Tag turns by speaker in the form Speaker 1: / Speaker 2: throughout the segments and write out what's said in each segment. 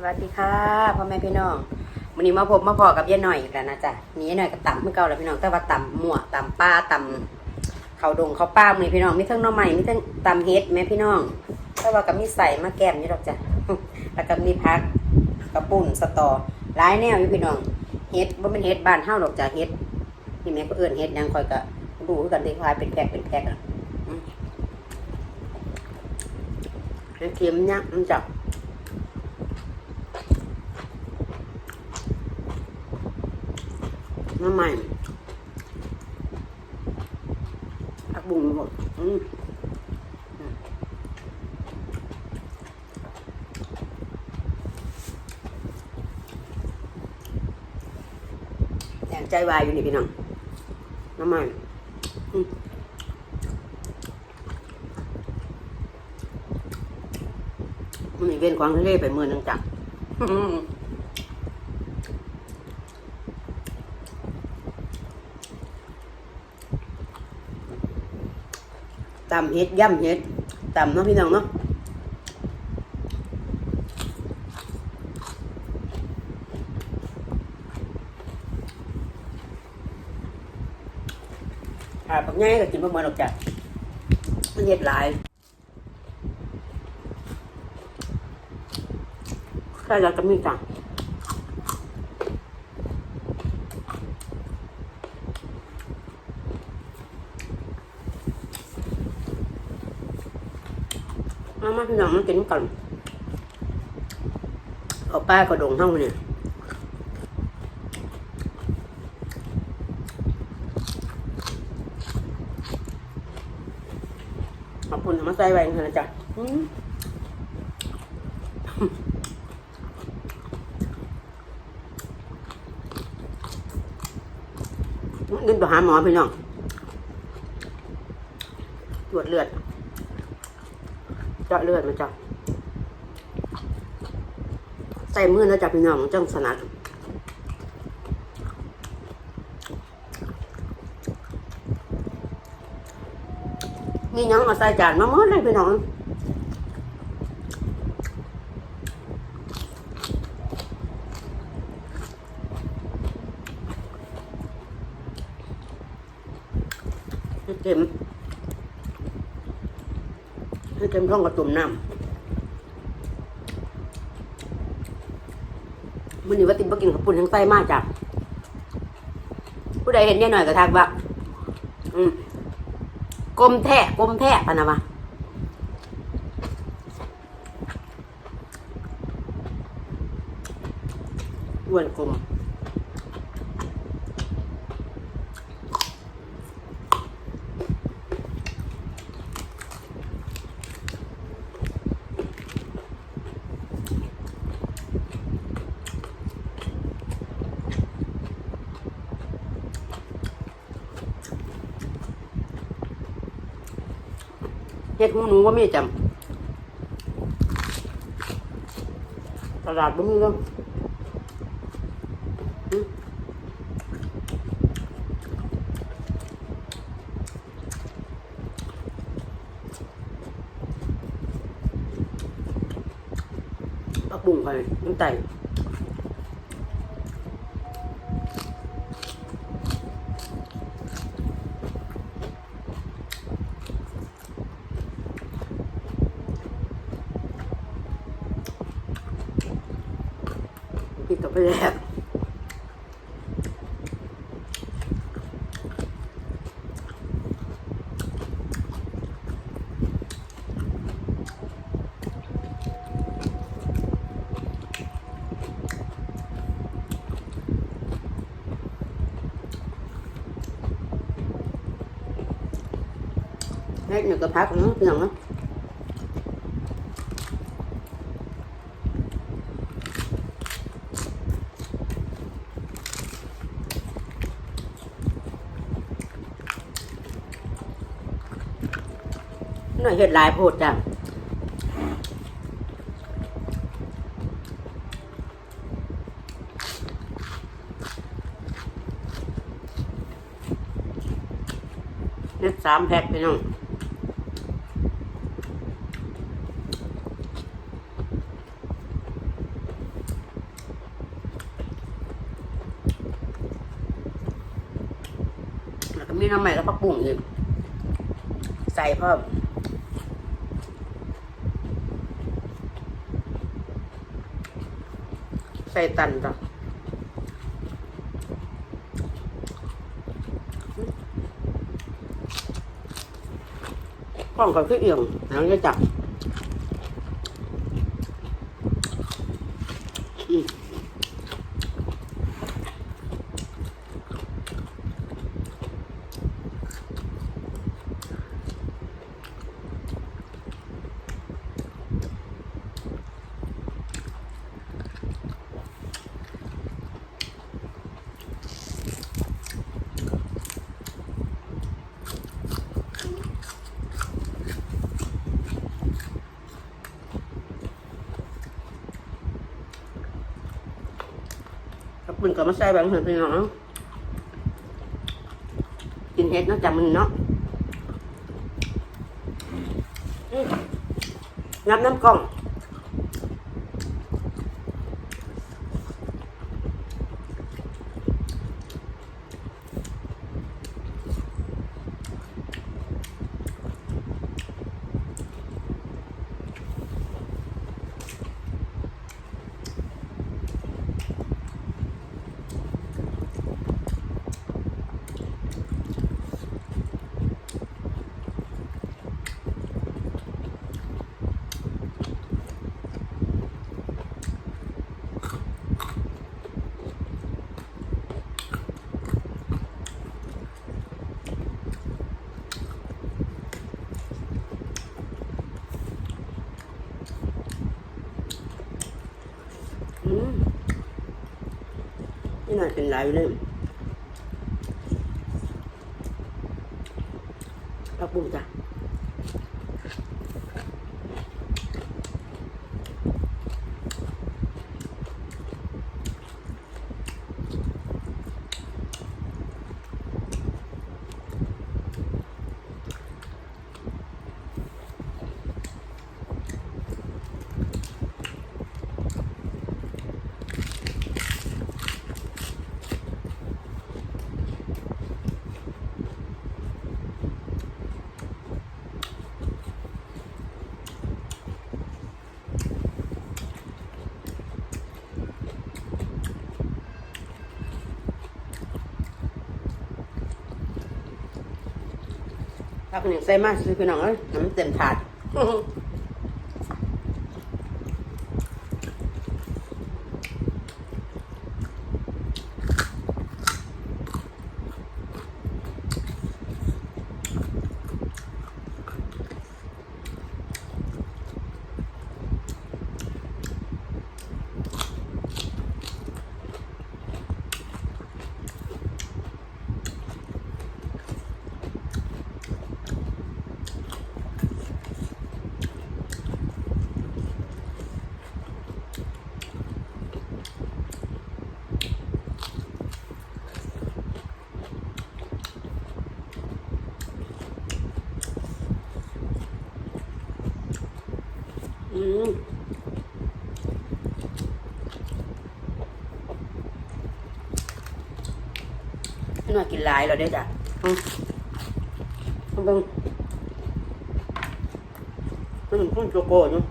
Speaker 1: สวัสดีค่ะพ่อแม่พี่น้องวันนี้มาพบมาพอกับยายหน่อยอีกแล้วนะจ๊ะนี่ยายหน่อยกับต่ำเมื่อเก่าแล้วพี่น้องแต่ว่าต่ำหมวกต่ำป้าต่ำเขาดงเขาป้ามือพี่น้องมีทั้งน้องใหม่มีทั้งต่ำเฮ็ดแม่พี่น้องแต่ว่ากับมีใส่มาแก้มนี่หรอกจ้ะแล้วก็มีพักกระปุ่นสตอหลายแนวอยู่พี่น้องเฮ็ดว่าเป็นเฮ็ดบ้านเฮาหรอกจ้ะเฮ็ดที่แม่ก็เอื้อนเฮ็ดยังคอยก็ดูกันที่คลายเป็นแพ็กเป็นแพ็กอะอืมเค็มๆเนี่ยมันจับ น้ำใหม่ผักบุ้งหมดอืมอืมแรงใจวายอยู่นี่พี่น้องน้ำใหม่อืมมันมีเว้นควางทะเลไปเมื่อนึงจ้ะ ตำเห็ดย่ำเห็ดตำเนาะพี่น้องเนาะอ่าปักง่ายก็กินประมาณหรอกจ้ะมันเห็ดหลายใช่แล้วก็มีจ้ะ มามาพี่น้องมากินกันเอาป้ากระดงเท่าเนี่ยขอบคุณมาใส่ไว้กันนะจ๊ะอืมนี่ไปหาหมอพี่น้องตรวจเลือด เจาะเลือดมาจ้ะใส่มือนะจ๊ะพี่น้องจังสนัดนี่ยังมาใส่จานมาหมดเลยพี่น้องเต็ม ให้เต็มท้องกระตุ่มน้ำมื่อนี้ว่าติมบ่กินข้าวปุ้นทั้งไส้มากจ้ะผู้ใดเห็นยายหน่อยก็ทักว่ากลมแท้กลมแท้ปะนะวะอ้วนกลม เฮ็ดหูหนูว่ามีจำตลาดบ่มีแล้วอืมปักบุ้งไปน้ำไต พริกกับไปแล้วเฮ็ดหนึ่งกระพักเนาะพี่น้องเนาะ หน่อยเห็ดลายโพดจ้ะนี่สามแพ็คไปน้องมีน้ำใหม่แล้วก็ปรุงอีกใส่เพิ่ม ใส่ตันจ้ะกล้องก็คือเอียงหางจะจับอืม กับปืนก็มาใส่แบงค์เห็นพี่น้องเนาะกินเฮ็ดเนาะจับมันเนาะอืมงับน้ำกล้อง อืม นี่น่าเป็นไรเลยปลาปูจ้ะ ถ้าคนหนึ่งใส่มากซื้อพี่น้องเอ้ยน้ำเต็มถาด อืม ให้หน่อยกินหลายเราได้อจ้ะมเอาเบิ่งเป็นคุณโจโก้เนาะ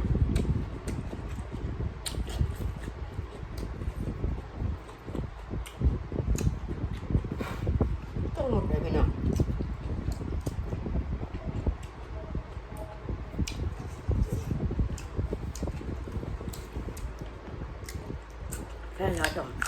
Speaker 1: ต้องหมดเลยพี่น้องแค่แล้วจ้ะ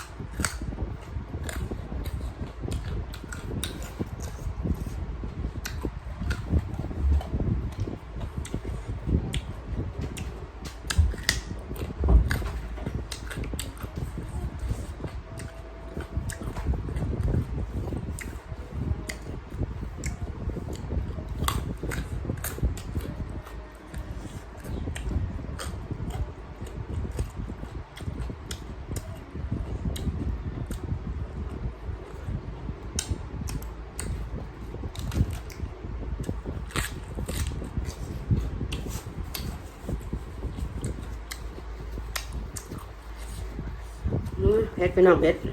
Speaker 1: เผ็ดพี่น้องเผ็ดอย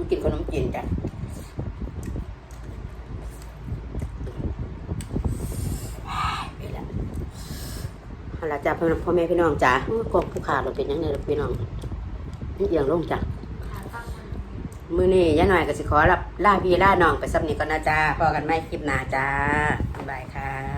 Speaker 1: ู่กินขนมจีนจ้ะไปแล้วเอาละจ้ะพ่อแม่พี่น้องจ้ะกองผู้ขาดเราเป็นยังไงล่ะพี่น้องนี่เอียงลงจ้ะมือนี้ย่าหน่อยก็สิขอรับล่าพี่ล่าน้องไปสับนี้ก่อนนะจ้าพอกันไม่คลิปหน้าจ้าบ๊ายบายค่ะ